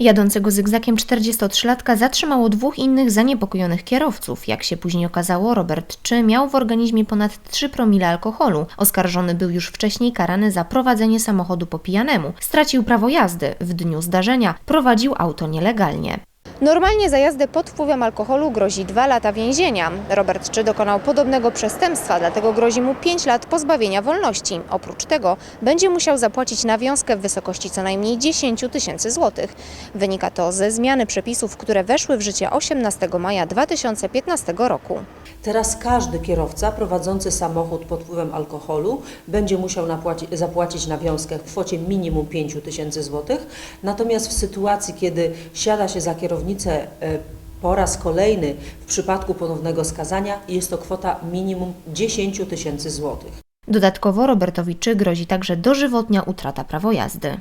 Jadącego zygzakiem 43-latka zatrzymało dwóch innych zaniepokojonych kierowców. Jak się później okazało, Robert Czy miał w organizmie ponad 3 promile alkoholu. Oskarżony był już wcześniej karany za prowadzenie samochodu po pijanemu. Stracił prawo jazdy. W dniu zdarzenia prowadził auto nielegalnie. Normalnie za jazdę pod wpływem alkoholu grozi 2 lata więzienia. Robert Czy dokonał podobnego przestępstwa, dlatego grozi mu 5 lat pozbawienia wolności. Oprócz tego będzie musiał zapłacić nawiązkę w wysokości co najmniej 10 tysięcy złotych. Wynika to ze zmiany przepisów, które weszły w życie 18 maja 2015 roku. Teraz każdy kierowca prowadzący samochód pod wpływem alkoholu będzie musiał zapłacić nawiązkę w kwocie minimum 5 tysięcy złotych. Natomiast w sytuacji, kiedy siada się za kierownicę e, po raz kolejny w przypadku ponownego skazania, jest to kwota minimum 10 tysięcy złotych. Dodatkowo Robertowi Czy grozi także dożywotnia utrata prawa jazdy.